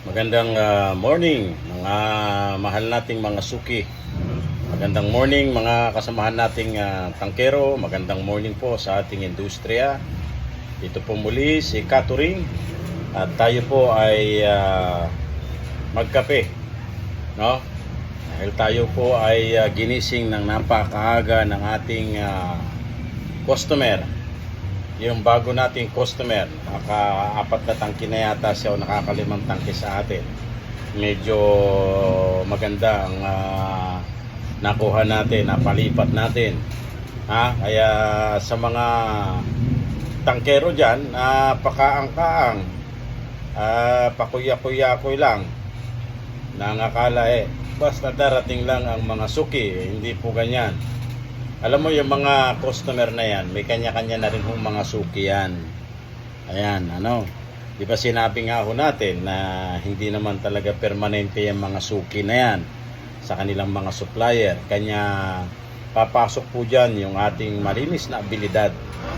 Magandang ah, morning mga mahal nating mga suki. Magandang morning mga kasamahan nating ah, tangkero. Magandang morning po sa ating industriya. Ito po muli si Katuring at tayo po ay ah, magkape. No? Dahil tayo po ay ah, ginising ng napakaaga ng ating ah, customer yung bago nating customer, naka-apat na tangke na yata siya o nakakalimang tangke sa atin. Medyo maganda ang ah, nakuha natin, napalipat natin. Ha? Kaya sa mga tangkero dyan, ah, pakaang-kaang, ah, pakuya-kuya-kuy lang, nangakala eh, basta darating lang ang mga suki, hindi po ganyan. Alam mo yung mga customer na yan, may kanya-kanya na rin hong mga suki yan. Ayan, ano. Di ba sinabi nga ho natin na hindi naman talaga permanente yung mga suki na yan sa kanilang mga supplier. Kanya papasok po dyan yung ating malinis na abilidad.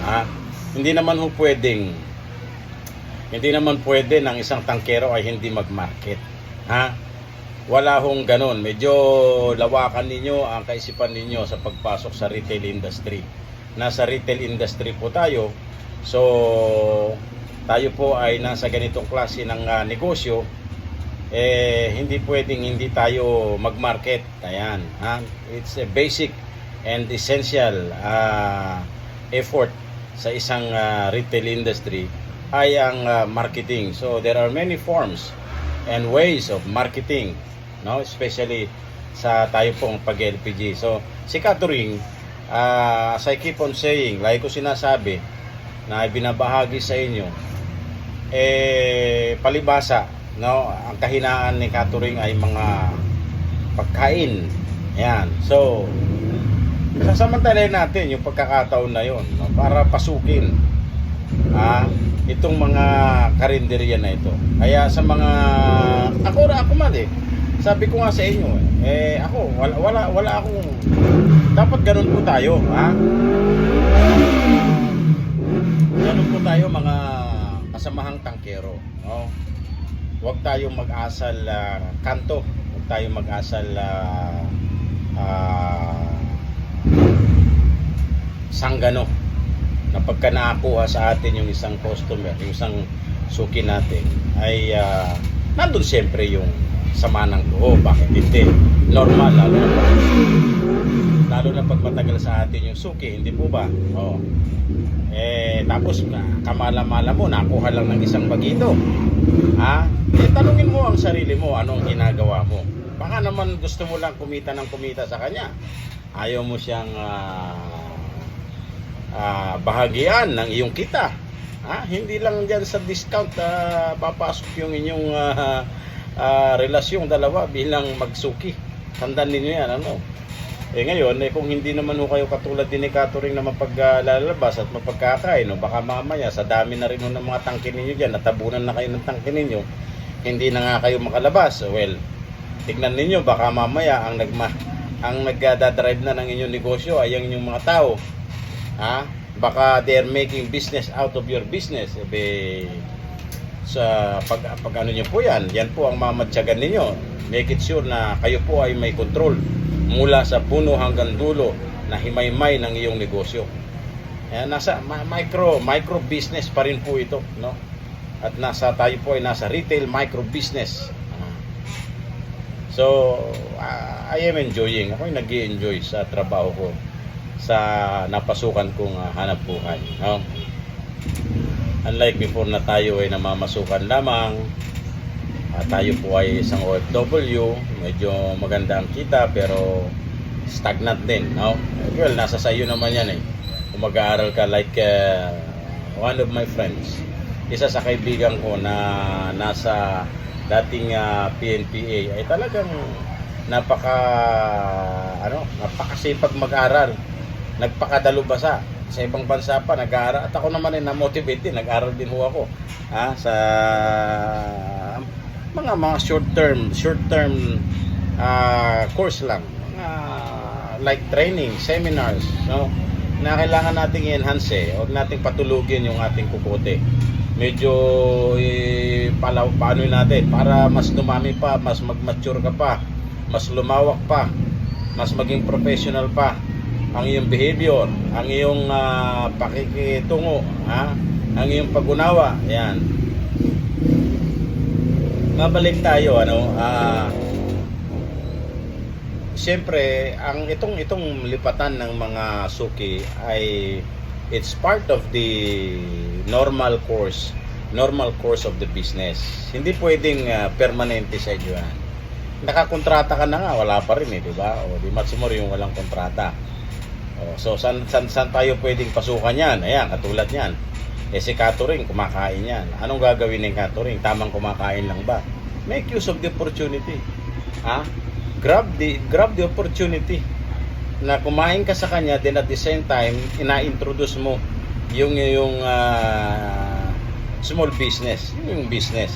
Ha? Hindi naman ho pwedeng hindi naman pwede ng isang tangkero ay hindi mag-market. Ha? Wala hong ganun. Medyo lawakan ninyo ang kaisipan ninyo sa pagpasok sa retail industry. Nasa retail industry po tayo. So, tayo po ay nasa ganitong klase ng ah, negosyo. Eh, hindi pwedeng hindi tayo mag-market. Ayan. Ha? It's a basic and essential ah, effort sa isang ah, retail industry ay ang ah, marketing. So, there are many forms and ways of marketing no? Especially sa tayo pong pag-LPG so si Katuring ah, as I keep on saying like ko sinasabi na binabahagi sa inyo eh palibasa no? Ang kahinaan ni Katuring ay mga pagkain. Yan so sasamantalahin natin yung pagkakataon na yon no, para pasukin ah, itong mga karinderya na ito. Kaya sa mga ako ra ako man eh. Sabi ko nga sa inyo eh, eh ako wala wala wala akong dapat ganun po tayo, ha? Ganun po tayo mga kasamahang tangkero, no? Huwag tayong mag-asal ah, kanto, huwag tayong mag-asal ah, ah, sanggano na pagka nakakuha sa atin yung isang customer, yung isang suki natin, ay uh, nandun siyempre yung sama ng loob. Bakit hindi? Normal, lalo na pag, lalo na pag matagal sa atin yung suki, hindi po ba? Oh. Eh, tapos ka- kamala-mala mo, nakuha lang ng isang bagito. Ha? Eh, tanungin mo ang sarili mo, anong ginagawa mo. Baka naman gusto mo lang kumita ng kumita sa kanya. Ayaw mo siyang ah, ah, bahagian ng iyong kita. Ha? Hindi lang diyan sa discount ah, papasok yung inyong ah, ah, relasyong dalawa bilang magsuki. Tandaan ninyo yan, ano? Eh ngayon, eh, kung hindi naman ho kayo katulad din ni Katuring na mapaglalabas at mapagkakain, no, baka mamaya sa dami na rin ng mga tangke ninyo dyan, natabunan na kayo ng tangke ninyo, hindi na nga kayo makalabas. Well, tignan ninyo, baka mamaya ang nagma ang nagdadrive na ng inyong negosyo ay ang inyong mga tao ha? Baka they're making business out of your business. Ebe, sa pag, pag ano nyo po yan yan po ang mamatyagan ninyo. Make it sure na kayo po ay may control mula sa puno hanggang dulo na himay-may ng iyong negosyo. Ayan, nasa micro micro business pa rin po ito no? At nasa tayo po ay nasa retail micro business. So I am enjoying. Ako nag enjoy sa trabaho ko sa napasukan kong ah, hanap buhay. No? Unlike before na tayo ay namamasukan lamang, ah, tayo po ay isang OFW, medyo maganda ang kita pero stagnant din. No? Well, nasa sayo naman yan eh. Kung mag-aaral ka like ah, one of my friends, isa sa kaibigan ko na nasa dating ah, PNPA ay talagang napaka ano napakasipag mag-aral nagpakadalubasa. Sa ibang bansa pa nag-aaral. At ako naman ay na-motivate din. Nag-aral din ho ako ha, sa mga mga short term short term ah, course lang. Mga like training seminars no? Na kailangan nating i-enhance eh. Huwag nating patulugin yung ating kukote. Medyo eh, paano natin? Para mas dumami pa, mas mag-mature ka pa, mas lumawak pa, mas maging professional pa ang iyong behavior, ang iyong ah, pakikitungo, ha? ang iyong pag-unawa. Yan. Mabalik tayo ano, ah Siyempre, ang itong itong lipatan ng mga suki ay it's part of the normal course, normal course of the business. Hindi pwedeng ah, permanente sa inyo yan. Nakakontrata ka na nga, wala pa rin eh, di ba? O di Matsumory yung walang kontrata. So, san, san, san tayo pwedeng pasukan yan? Ayan, katulad yan. Eh si catering, kumakain yan. Anong gagawin ng catering? Tamang kumakain lang ba? Make use of the opportunity. Ha? Grab the grab the opportunity na kumain ka sa kanya then at the same time ina-introduce mo yung yung ah, small business, yung business.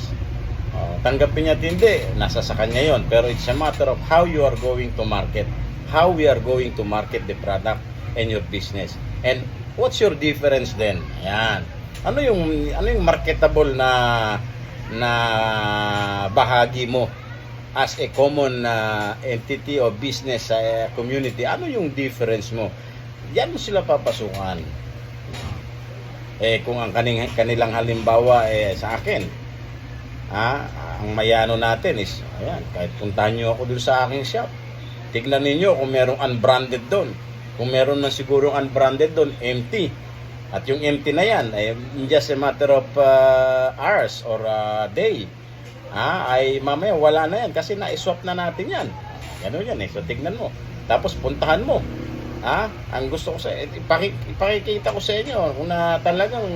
Oh, tanggapin niya at hindi, nasa sa kanya yon. Pero it's a matter of how you are going to market. How we are going to market the product and your business. And what's your difference then? Ayan. Ano yung ano yung marketable na na bahagi mo as a common uh, entity or business sa uh, community? Ano yung difference mo? Yan mo sila papasukan. Eh kung ang kaning, kanilang halimbawa eh sa akin, Ah, ang mayano natin is, ayan, kahit puntahan nyo ako dun sa aking shop, tignan ninyo kung merong unbranded doon. Kung meron na siguro unbranded doon, empty. At yung empty na yan, ay in just a matter of uh, hours or a day, ah, ay mamaya wala na yan kasi na-swap na natin yan. Ganun yan eh. So tignan mo. Tapos puntahan mo. Ah, ang gusto ko sa ipaki- ipakikita ko sa inyo kung na talagang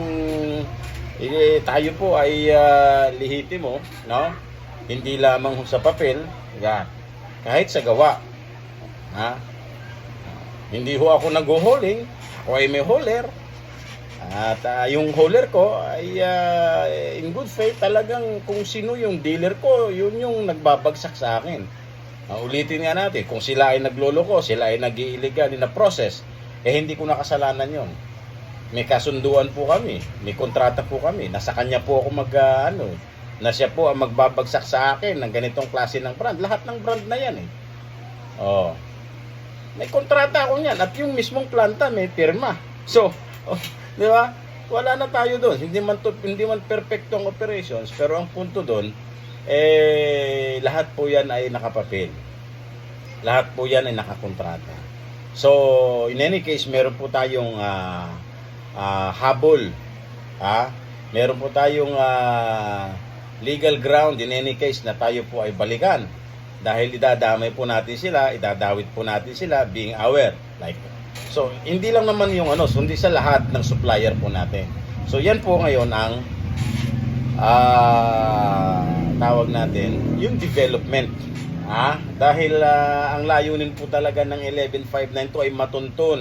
eh, tayo po ay uh, lihitimo, no? Hindi lamang sa papel, yan. Kahit sa gawa. Ha? Hindi ho ako nag-hauling, ako ay may hauler. At ah, yung hauler ko ay ah, in good faith talagang kung sino yung dealer ko, yun yung nagbabagsak sa akin. Ah, ulitin nga natin, kung sila ay nagloloko, sila ay nag-iiligal na process, eh hindi ko nakasalanan yon. May kasunduan po kami, may kontrata po kami, nasa kanya po ako mag, ah, ano, na siya po ang magbabagsak sa akin ng ganitong klase ng brand. Lahat ng brand na yan eh. Oh. May kontrata ako niyan at yung mismong planta may pirma. So, oh, di ba? Wala na tayo doon. Hindi man to, hindi man perfecto ang operations, pero ang punto doon eh lahat po 'yan ay nakapapel. Lahat po 'yan ay nakakontrata. So, in any case, meron po tayong ah, ah, habol. Ha? Meron po tayong ah, legal ground in any case na tayo po ay balikan. Dahil idadamay po natin sila, idadawit po natin sila being aware. Like, so, hindi lang naman yung ano, sundi sa lahat ng supplier po natin. So, yan po ngayon ang ah tawag natin, yung development. Ah, dahil ah, ang layunin po talaga ng 11592 ay matuntun.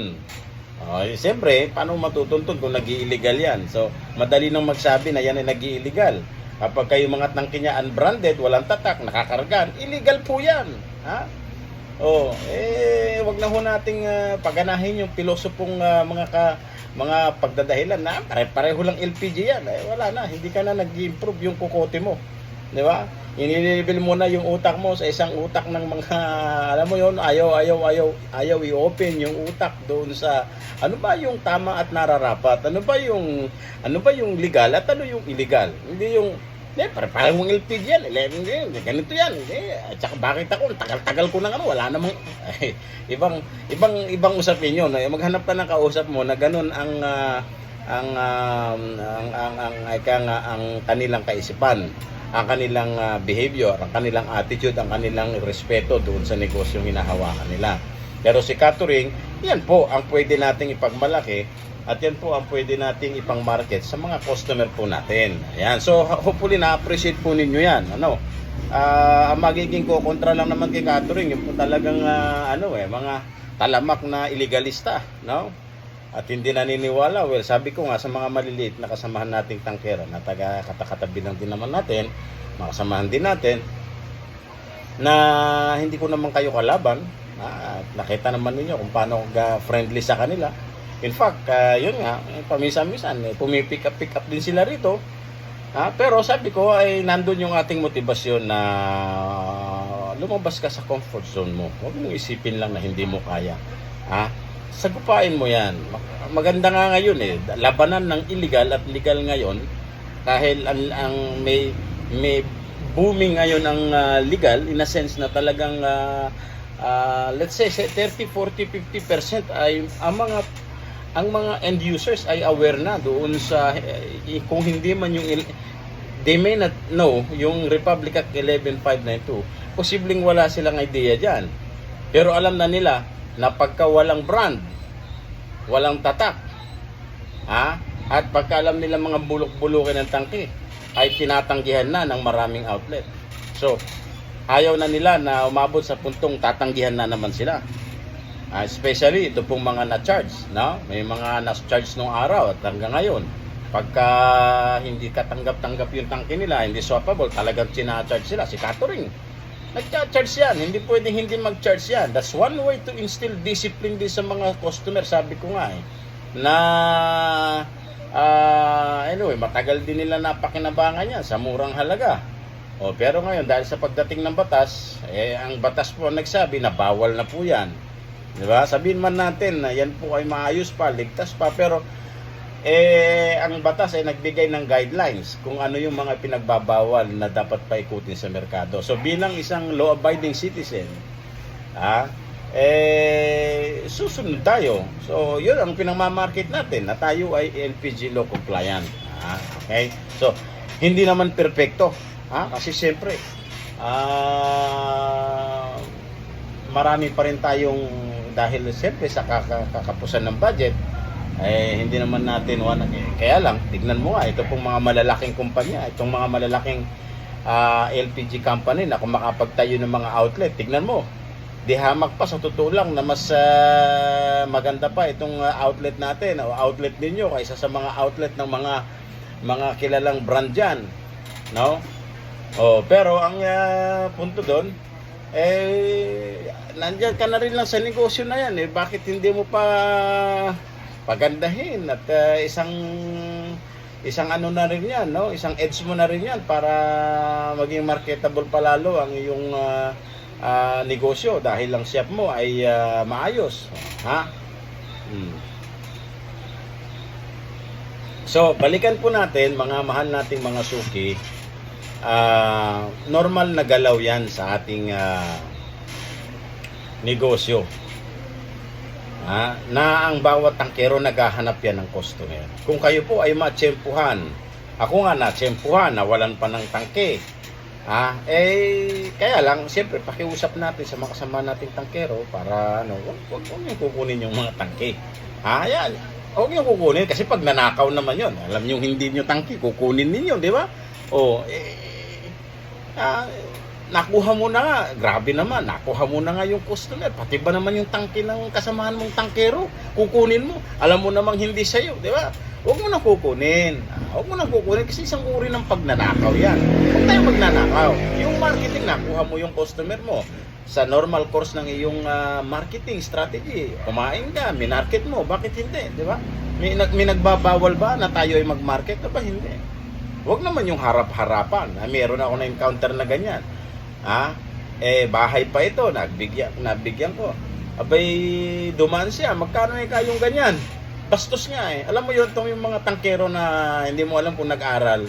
Oh, eh, siyempre, paano matutuntun kung nag-illegal yan? So, madali nang magsabi na yan ay nag-illegal. Kapag kayo mga tangke unbranded, walang tatak, nakakargan, illegal po yan. Ha? Oh, eh wag na ho nating ah, paganahin yung pilosopong ah, mga ka, mga pagdadahilan na pare-pareho lang LPG yan. Eh, wala na, hindi ka na nag-improve yung kukote mo. Di ba? Inilibil mo na yung utak mo sa isang utak ng mga, alam mo yon ayaw, ayaw, ayaw, ayaw i-open yung utak doon sa, ano ba yung tama at nararapat? Ano ba yung, ano ba yung legal at ano yung illegal? Hindi yung, eh, para parang mong LPG yan, 11 yan, ganito yan. Eh, at saka bakit ako, tagal-tagal ko na ano, wala namang, eh, ibang, ibang, ibang usapin yun. Eh, maghanap ka ng kausap mo na ganun ang, ah, ang, um, ang, ang, ang, ika nga, ang kanilang kaisipan ang kanilang ah, behavior, ang kanilang attitude, ang kanilang respeto doon sa negosyong hinahawakan nila. Pero si catering, yan po ang pwede nating ipagmalaki at yan po ang pwede nating ipang-market sa mga customer po natin. Ayan. So, hopefully na-appreciate po ninyo yan. Ano? Ah, ang magiging kukontra lang naman kay catering, yung po talagang ah, ano eh, mga talamak na illegalista, no? At hindi naniniwala, well, sabi ko nga sa mga maliliit na kasamahan nating tangkera na taga katakatabi lang din naman natin, mga kasamahan din natin, na hindi ko naman kayo kalaban. Ah, at nakita naman ninyo kung paano friendly sa kanila. In fact, ah, yun nga, eh, paminsan-minsan, eh, pumipick up, pick up din sila rito. Ah, pero sabi ko ay nandun yung ating motibasyon na lumabas ka sa comfort zone mo. Huwag mong isipin lang na hindi mo kaya. Ha? Sagupain mo yan. Maganda nga ngayon eh. Labanan ng illegal at legal ngayon dahil ang, ang may may booming ngayon ang ah, legal in a sense na talagang ah, ah, let's say 30, 40, 50% ay ang mga ang mga end users ay aware na doon sa eh, kung hindi man yung they may not know yung Republic Act 11592 posibleng wala silang idea diyan pero alam na nila na pagka walang brand walang tatak ha? At pagka alam nila mga bulok-bulukin ng tangke ay tinatanggihan na ng maraming outlet. So ayaw na nila na umabot sa puntong tatanggihan na naman sila Ah, especially ito pong mga na-charge, no? May mga na-charge nung araw at hanggang ngayon. Pagka hindi katanggap-tanggap yung tangke nila, hindi swappable, talagang sina-charge sila. Si catering, nag-charge yan. Hindi pwedeng hindi mag-charge yan. That's one way to instill discipline din sa mga customer, sabi ko nga eh. Na, ah, anyway, matagal din nila napakinabangan yan sa murang halaga. O, pero ngayon, dahil sa pagdating ng batas, eh, ang batas po nagsabi na bawal na po yan. Di ba? Sabihin man natin na yan po ay maayos pa, ligtas pa, pero eh ang batas ay nagbigay ng guidelines kung ano yung mga pinagbabawal na dapat paikutin sa merkado. So bilang isang law-abiding citizen, ah, eh susunod tayo. So yun ang pinamamarket natin na tayo ay LPG law compliant. Ah, okay? So hindi naman perpekto, ah, kasi siyempre ah marami pa rin tayong dahil siyempre sa kaka- kakapusan ng budget eh hindi naman natin wala eh, kaya lang tignan mo nga ito pong mga malalaking kumpanya itong mga malalaking ah, LPG company na kung makapagtayo ng mga outlet tignan mo di hamak pa sa totoo lang na mas ah, maganda pa itong ah, outlet natin o outlet ninyo kaysa sa mga outlet ng mga mga kilalang brand dyan no? Oh pero ang ah, punto doon eh nandiyan ka na rin lang sa negosyo na yan eh bakit hindi mo pa pagandahin at ah, isang isang ano na rin yan no isang edge mo na rin yan para maging marketable palalo ang iyong ah, ah, negosyo dahil lang shop mo ay ah, maayos ha Hmm. So, balikan po natin mga mahal nating mga suki. Ah, normal na galaw 'yan sa ating ah, negosyo. Ah, na ang bawat tangkero naghahanap yan ng customer. Kung kayo po ay matsempuhan, ako nga natsempuhan, nawalan pa ng tangke. Ah, eh, kaya lang, siyempre, pakiusap natin sa mga kasama nating tangkero para, ano, wag, wag, wag niyong kukunin yung mga tangke. Ah, yan. Huwag niyong kukunin kasi pag nanakaw naman yon alam niyo hindi niyo tangke, kukunin ninyo, di ba? O, eh, ah, nakuha mo na nga, grabe naman, nakuha mo na nga yung customer, pati ba naman yung tangke ng kasamahan mong tangkero, kukunin mo, alam mo namang hindi sa'yo, di ba? Huwag mo na kukunin. Ah, Huwag mo na kukunin kasi isang uri ng pagnanakaw yan. Huwag tayo magnanakaw. Yung marketing, nakuha mo yung customer mo sa normal course ng iyong ah, marketing strategy. Kumain ka, minarket mo, bakit hindi, di ba? May, may nagbabawal ba na tayo ay mag-market? Ba hindi? Huwag naman yung harap-harapan. Ah, meron ako na-encounter na ganyan. Ha? Eh, bahay pa ito. Nagbigyan, nabigyan ko. Abay, dumaan siya. Magkano eh kayong ganyan? Bastos nga eh. Alam mo yun, itong yung mga tangkero na hindi mo alam kung nag-aral.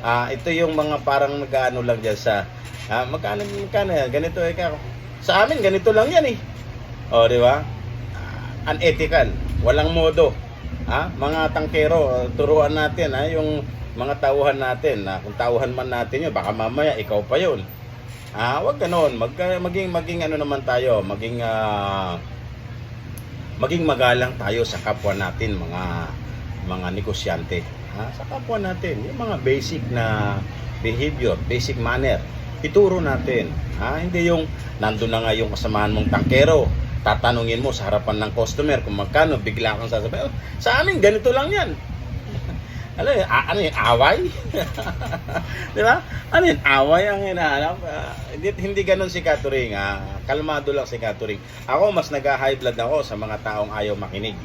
Ah, ito yung mga parang nag-ano lang dyan sa, ah, magkano, magkano yan? Ganito eh. ka- Sa amin, ganito lang yan eh. O, di ba? Unethical. Walang modo. Ha? Mga tangkero, turuan natin ha, yung mga tauhan natin na kung tauhan man natin yun, baka mamaya ikaw pa yun. Ah, wag ganoon. Mag, maging maging ano naman tayo, maging ah, maging magalang tayo sa kapwa natin mga mga negosyante. Ha? Sa kapwa natin, yung mga basic na behavior, basic manner, ituro natin. Ha? Hindi yung nandun na nga yung kasamahan mong tangkero, tatanungin mo sa harapan ng customer kung magkano, bigla kang sasabihin, "Oh, sa amin ganito lang yan. Ano yun, ano yun, away? Di ba? Ano yun, away ang hinahanap? Ah, hindi, hindi ganun si Katuring. Ah. Kalmado lang si Katuring. Ako, mas nag-high blood ako sa mga taong ayaw makinig.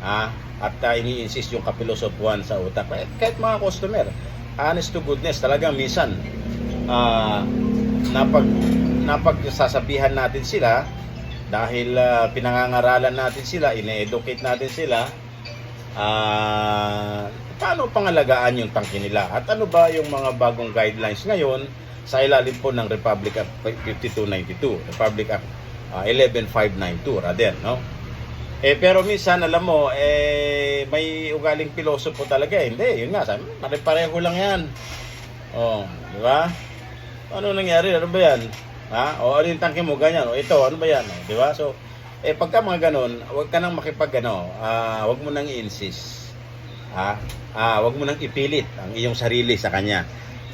Ah, at uh, ini-insist yung kapilosopuan sa utak. Eh, kahit mga customer, honest to goodness, talagang minsan, ah, napag, napagsasabihan natin sila, dahil ah, pinangangaralan natin sila, ine-educate natin sila, ah, paano pangalagaan yung tangke nila? At ano ba yung mga bagong guidelines ngayon sa ilalim po ng Republic Act 5292, Republic Act ah, 11592 rather, no? Eh pero minsan alam mo eh may ugaling pilosopo talaga eh. Hindi, yun nga, sabi, pare-pareho lang 'yan. Oh, di ba? Ano nangyari? Ano ba 'yan? Ha? O ano yung tangke mo ganyan? O ito, ano ba 'yan? Di ba? So eh pagka mga ganun, huwag ka nang makipag ano, ah, huwag mo nang i-insist. Ha? Ah, huwag mo nang ipilit ang iyong sarili sa kanya.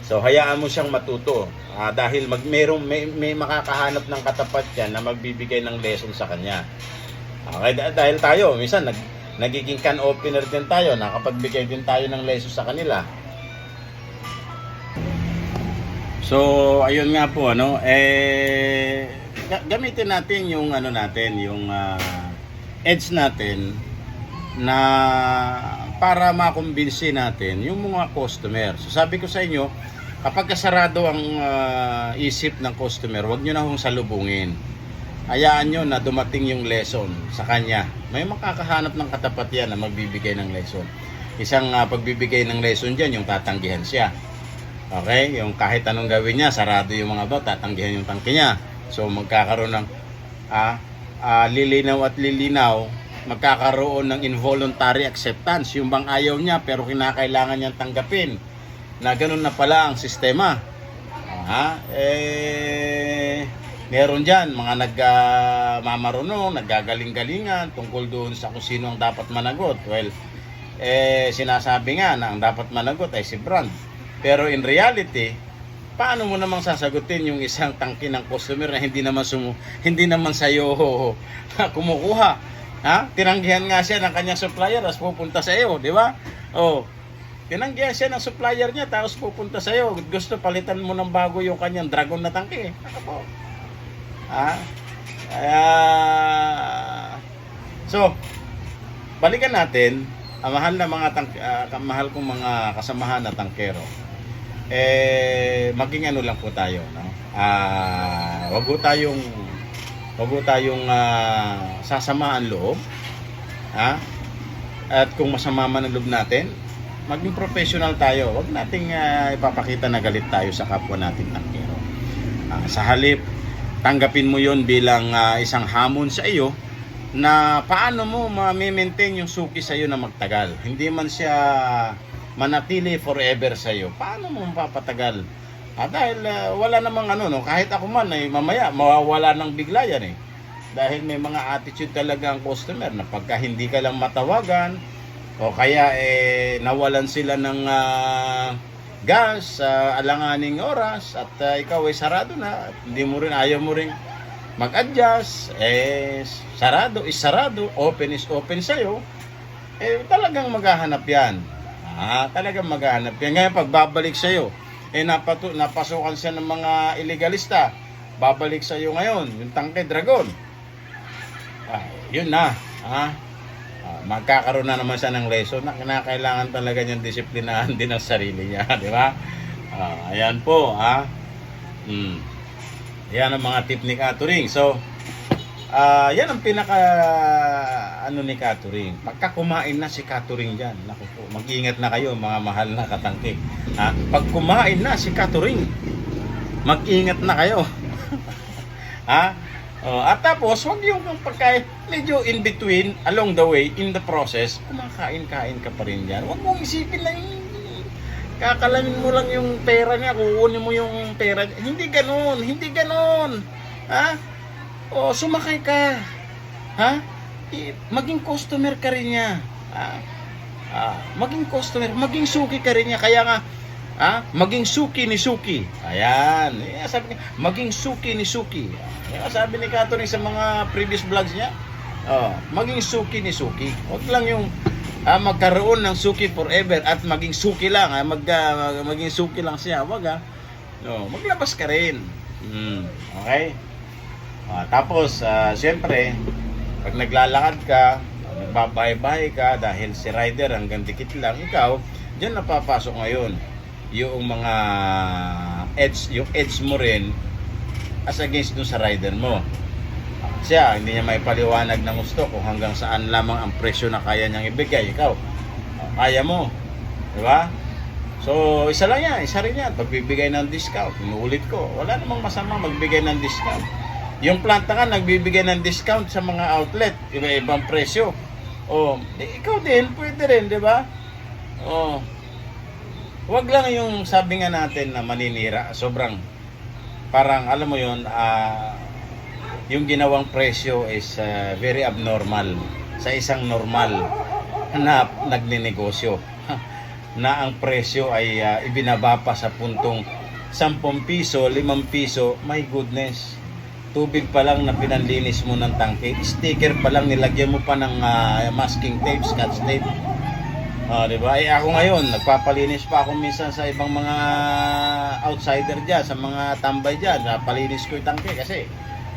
So hayaan mo siyang matuto Ah, dahil mag merong may, may makakahanap ng katapat yan na magbibigay ng lesson sa kanya. Okay, dah- dahil tayo minsan nag nagiging can opener din tayo, nakapagbigay din tayo ng lesson sa kanila. So, ayun nga po ano, eh ga- gamitin natin yung ano natin, yung ah, edge natin na para makumbinsi natin yung mga customer. So sabi ko sa inyo, kapag kasarado ang ah, isip ng customer, wag nyo na hong salubungin. Hayaan nyo na dumating yung lesson sa kanya. May makakahanap ng katapat yan na magbibigay ng lesson. Isang ah, pagbibigay ng lesson dyan, yung tatanggihan siya. Okay? Yung kahit anong gawin niya, sarado yung mga ba, tatanggihan yung tangke niya. So magkakaroon ng ah, ah, lilinaw at lilinaw, magkakaroon ng involuntary acceptance. Yung bang ayaw niya pero kinakailangan niyang tanggapin. Na ganun na pala ang sistema. Ha? Eh, meron dyan mga nagmamarunong, naggagaling-galingan tungkol doon sa kung sino ang dapat managot. Well, eh, sinasabi nga na ang dapat managot ay si Brand. Pero in reality, paano mo namang sasagutin yung isang tangki ng customer na hindi naman sumu hindi naman sa iyo kumukuha ha? Tinanggihan nga siya ng kanyang supplier tapos pupunta sa iyo di ba? Oh. Tinanggihan siya ng supplier niya tapos pupunta sa iyo. Gusto palitan mo ng bago yung kanyang dragon na tangke. Po. ha? Kaya so balikan natin ang mahal na mga tang ah, mahal kong mga kasamahan na tangkero. Eh maging ano lang po tayo no? Ah wag po tayong wag po tayong ah, sasamaan loob ha at kung masama man ang loob natin maging professional tayo wag nating ah, ipapakita na galit tayo sa kapwa natin tangkero Ah, sa halip tanggapin mo yon bilang ah, isang hamon sa iyo na paano mo ma-maintain yung suki sa iyo na magtagal hindi man siya manatili forever sa iyo. Paano mo mapapatagal? Ah, dahil ah, wala namang ano, no? kahit ako man, ay mamaya, mawawala ng bigla yan eh. Dahil may mga attitude talaga ang customer na pagka hindi ka lang matawagan, o kaya eh, nawalan sila ng ah, gas sa alanganing oras at ah, ikaw ay sarado na, at hindi mo rin, ayaw mo rin mag-adjust, eh, sarado is sarado, open is open sa'yo, eh, talagang maghahanap yan. Ah, talagang maghahanap yan. Ngayon, pagbabalik sa'yo, eh, napatu napasukan siya ng mga illegalista. Babalik sa'yo ngayon, yung tangke dragon. Ah, yun na. Ah, ah, magkakaroon na naman siya ng lesson na kinakailangan talaga niyang disiplinahan din ang sarili niya, di ba? Ah, ayan po, ha? Hmm. Yan ang mga tip ni Katuring. So, Ah, yan ang pinaka ano ni Katuring. Pagka kumain na si Katuring diyan, naku po, mag-ingat na kayo mga mahal na katangkik. Ha? Pag kumain na si Katuring, mag-ingat na kayo. ha? Oh, at tapos, wag yung pagkain, medyo in between, along the way, in the process, kumakain-kain ka pa rin diyan. Wag mong isipin na yung kakalamin mo lang yung pera niya, kukunin mo yung pera niya. Hindi ganoon, hindi ganoon. Ha? O, sumakay ka. Ha? I- Maging customer ka rin niya. Ah, ah, maging customer, maging suki ka rin niya. Kaya nga, ah, maging suki ni Suki. Ayan. Eh, sabi niya, maging suki ni Suki. Ayan, sabi ni Kato sa mga previous vlogs niya. Oh, maging suki ni Suki. Huwag lang yung ah, magkaroon ng suki forever at maging suki lang. Ah, mag, ah, mag- maging suki lang siya. Huwag ah. No, maglabas ka rin. Mm, okay? Ah, tapos, ah, siyempre, pag naglalakad ka, nagbabahay-bahay ka dahil si rider hanggang dikit lang, ikaw, diyan napapasok ngayon yung mga edge, yung edge mo rin as against dun sa rider mo. Siya, hindi niya may paliwanag ng gusto kung hanggang saan lamang ang presyo na kaya niyang ibigay. Ikaw, kaya mo. Di ba? So, isa lang yan. Isa rin yan. Pagbibigay ng discount. Inuulit ko. Wala namang masama magbigay ng discount. Yung planta nga, nagbibigay ng discount sa mga outlet. Iba-ibang presyo. O, di, ikaw din, pwede rin, di ba? O, wag lang yung sabi nga natin na maninira. Sobrang, parang, alam mo yun, ah, yung ginawang presyo is ah, very abnormal sa isang normal na nagninegosyo na ang presyo ay ah, ibinaba sa puntong 10 piso, 5 piso, my goodness. Tubig pa lang na pinanlinis mo ng tangke, sticker pa lang nilagyan mo pa ng ah, masking tape, scotch tape. Ah, di ba? Eh ako ngayon, nagpapalinis pa ako minsan sa ibang mga outsider diyan, sa mga tambay diyan, napalinis ko yung tangke kasi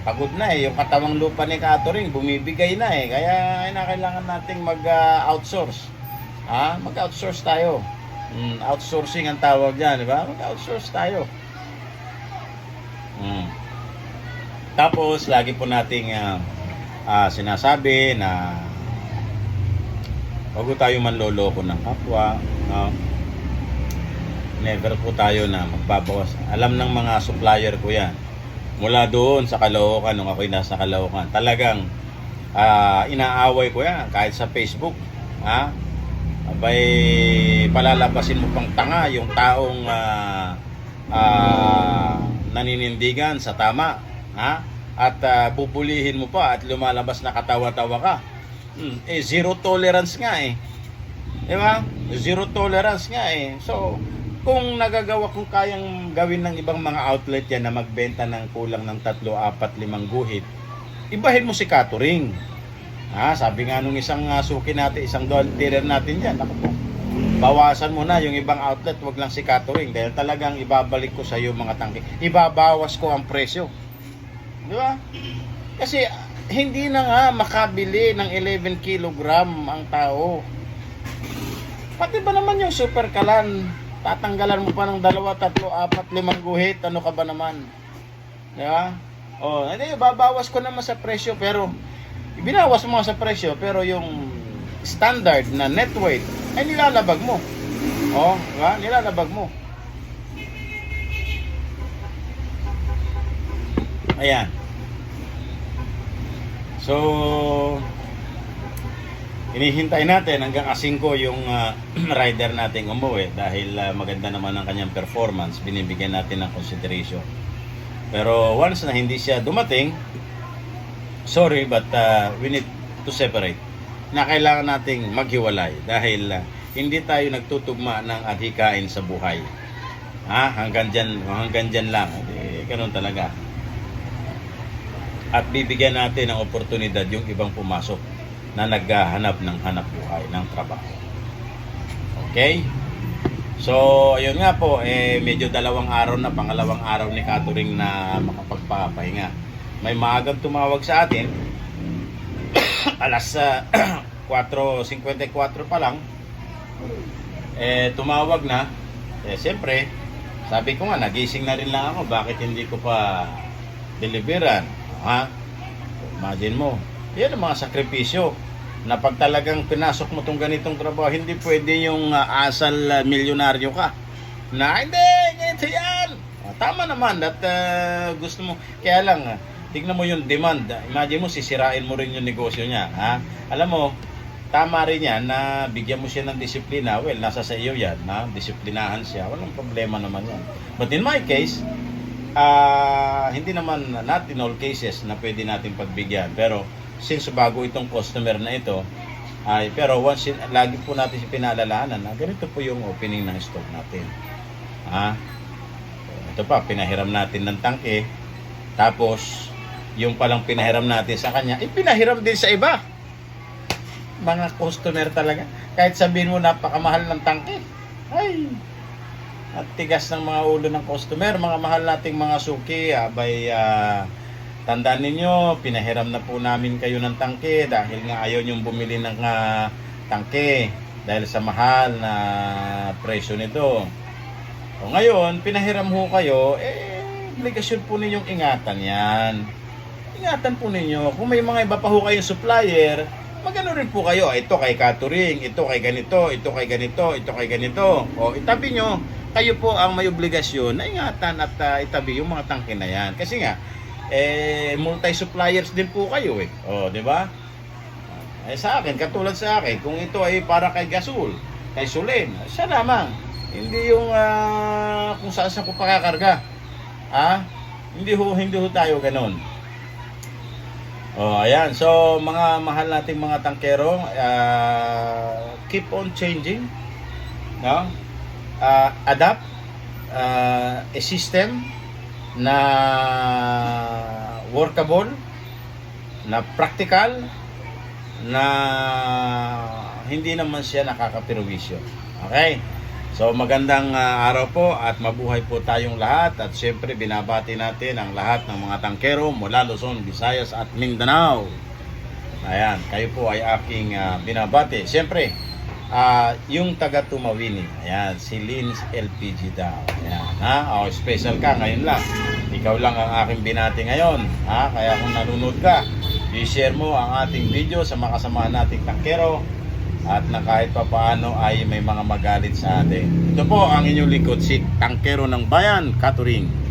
pagod na eh, yung katawang lupa ni Katoring bumibigay na eh, kaya ay na kailangan nating mag-outsource. Ah, mag-outsource tayo. Mm, outsourcing ang tawag diyan, di ba? Mag-outsource tayo. Mm. Tapos lagi po nating ah, ah, sinasabi na po tayo manloloko ng kapwa. No? Never po tayo na magbabawas. Alam ng mga supplier ko yan. Mula doon sa Caloocan, nung ako'y nasa Caloocan, talagang ah, inaaway ko yan. Kahit sa Facebook. Ha? Abay, palalabasin mo pang tanga yung taong ah, ah, naninindigan sa tama. Ha? At ah, bubulihin mo pa at lumalabas na katawa-tawa ka. Hmm, eh, zero tolerance nga eh. Di ba? Zero tolerance nga eh. So, kung nagagawa kung kayang gawin ng ibang mga outlet yan na magbenta ng kulang ng tatlo, apat, limang guhit, ibahin mo si Katuring. Ha, sabi nga nung isang uh, suki natin, isang dealer natin dyan, ako po, bawasan mo na yung ibang outlet, wag lang si Katuring dahil talagang ibabalik ko sa iyo mga tangke. Ibabawas ko ang presyo. Di ba? Kasi hindi na nga makabili ng 11 kilogram ang tao. Pati ba naman yung super kalan, tatanggalan mo pa ng dalawa, tatlo, apat, limang guhit, ano ka ba naman? Di ba? O, hindi, babawas ko naman sa presyo, pero, binawas mo sa presyo, pero yung standard na net weight, ay nilalabag mo. O, di ba? Nilalabag mo. Ayan. So, inihintay natin hanggang asingko yung ah, rider natin umuwi dahil ah, maganda naman ang kanyang performance, binibigyan natin ng consideration. Pero once na hindi siya dumating, sorry but ah, we need to separate. Na kailangan nating maghiwalay dahil ah, hindi tayo nagtutugma ng adhikain sa buhay. Ha? Hanggang dyan, hanggang dyan lang. Eh, ganun talaga at bibigyan natin ng oportunidad yung ibang pumasok na naghahanap ng hanap buhay ng trabaho. Okay? So, ayun nga po, eh, medyo dalawang araw na, pangalawang araw ni Katuring na makapagpapahinga. May maagang tumawag sa atin, alas ah, 4.54 pa lang, eh, tumawag na, eh, siyempre, sabi ko nga, nagising na rin lang ako, bakit hindi ko pa deliveran? Ha? Imagine mo. Yan ang mga sakripisyo na pag talagang pinasok mo tong ganitong trabaho, hindi pwede yung uh, asal uh, milyonaryo ka. Na, hindi, ganito yan. Ah, tama naman that uh, gusto mo. Kaya lang, uh, tignan mo yung demand. Imagine mo, sisirain mo rin yung negosyo niya. Ha? Alam mo, tama rin yan na bigyan mo siya ng disiplina. Well, nasa sa iyo yan. Na disiplinahan siya. Walang problema naman yan. But in my case, ah hindi naman not in all cases na pwede natin pagbigyan. Pero since bago itong customer na ito ay pero once lagi po natin si pinaalalahanan na ganito po yung opening ng stock natin. Ha? Ito pa pinahiram natin ng tangke. Tapos yung palang pinahiram natin sa kanya ipinahiram din sa iba. Mga customer talaga. Kahit sabihin mo napakamahal ng tangke. Ay at tigas ng mga ulo ng customer, mga mahal nating mga suki, abay ah, tandaan ninyo, pinahiram na po namin kayo ng tangke dahil nga ayaw niyong bumili ng ah, tangke dahil sa mahal na presyo nito. O ngayon, pinahiram ho kayo, eh, obligasyon po ninyong ingatan yan. Ingatan po ninyo. Kung may mga iba pa ho kayong supplier, magano rin po kayo. Ito kay catering, ito kay ganito, ito kay ganito, ito kay ganito. O itabi nyo, kayo po ang may obligasyon na ingatan at ah, itabi yung mga tangke na yan. Kasi nga, eh, multi-suppliers din po kayo eh. O, di ba? Eh sa akin, katulad sa akin, kung ito ay para kay Gasol, kay Sulen, siya lamang. Hindi yung ah, kung saan saan ko pakakarga. Ha? Hindi ho, hindi ho tayo ganun. Oh, ayan. So, mga mahal nating mga tangkero, ah, keep on changing. No? Ah, adapt ah, a system na workable, na practical, na hindi naman siya nakakapirwisyo. Okay? So magandang ah, araw po at mabuhay po tayong lahat at siyempre binabati natin ang lahat ng mga tangkero mula Luzon, Visayas at Mindanao. Ayan, kayo po ay aking ah, binabati. Siyempre, ah, yung taga Tumawini, ayan, si Lins LPG daw. Ayan, ha? O, special ka ngayon lang. Ikaw lang ang aking binati ngayon. Ha? Kaya kung nanonood ka, i-share mo ang ating video sa mga kasamahan nating tangkero at na kahit pa paano ay may mga magalit sa atin. Ito po ang inyong lingkod, si Tangkero ng Bayan, Katuring.